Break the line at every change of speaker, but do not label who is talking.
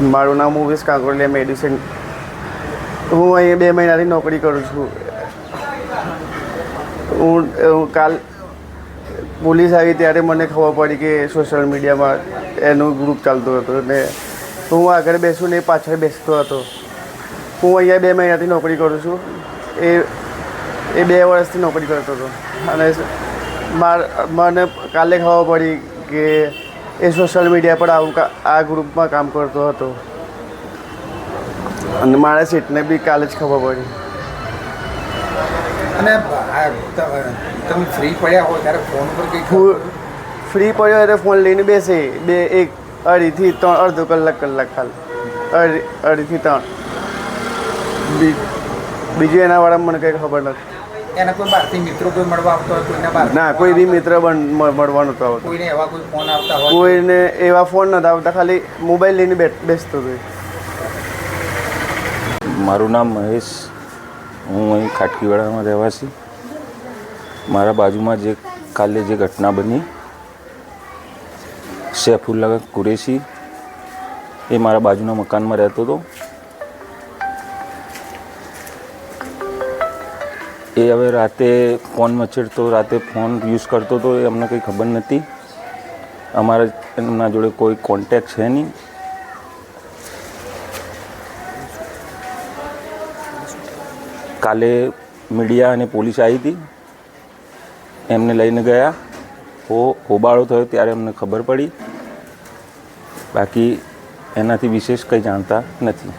મારું નામ movies કાંકોલિયા medicine હું અહીંયા બે મહિનાથી નોકરી કરું છું. હું કાલ પોલીસ આવી ત્યારે મને ખબર પડી કે સોશિયલ મીડિયામાં એનું ગ્રુપ ચાલતું હતું ને હું આગળ બેસું ને પાછળ બેસતો હતો. હું અહીંયા બે મહિનાથી નોકરી કરું છું. એ એ બે વર્ષથી નોકરી કરતો હતો. અને માર, મને કાલે ખબર પડી કે એ સોશિયલ મીડિયા પર આવું આ ગ્રુપમાં કામ કરતો હતો. અને મારા સીટને બી કાલે જ ખબર પડી.
અને તમે ફ્રી પડ્યા હોય ત્યારે ફોન પર કંઈક
ફ્રી પડ્યો એટલે ફોન લઈને બેસે. બે એક અઢીથી ત્રણ અડધો કલાક કલાક ખાલી. અઢી અઢીથી ત્રણ. બીજું એના વાળા મને કંઈ ખબર નથી.
એના કોઈ બહારથી મિત્રો કોઈ મળવા આવતો હોય કોઈના બહાર
ના કોઈ બી મિત્ર મળવાનો તો આવતો.
કોઈને એવા કોઈ ફોન આવતા હોય
કોઈને એવા ફોન નતા આવતા ખાલી મોબાઈલ લઈને બેસતો હતો
મારું નામ મહેશ. હું અહીં ખાટકીવાડામાં રહેવાસી. મારા બાજુમાં જે કાલે જે ઘટના બની સૈફુલ્લા કુરેશી એ મારા બાજુના મકાનમાં રહેતો હતો. એ હવે રાતે ફોન મચેડતો, રાતે ફોન યુઝ કરતો હતો એ અમને કંઈ ખબર નથી અમારા એમના જોડે કોઈ કોન્ટેક છે નહીં. કાલે મીડિયા અને પોલીસ આવી હતી. એમને લઈને ગયા. હો, હોબાળો થયો ત્યારે અમને ખબર પડી. બાકી એનાથી વિશેષ કંઈ જાણતા નથી.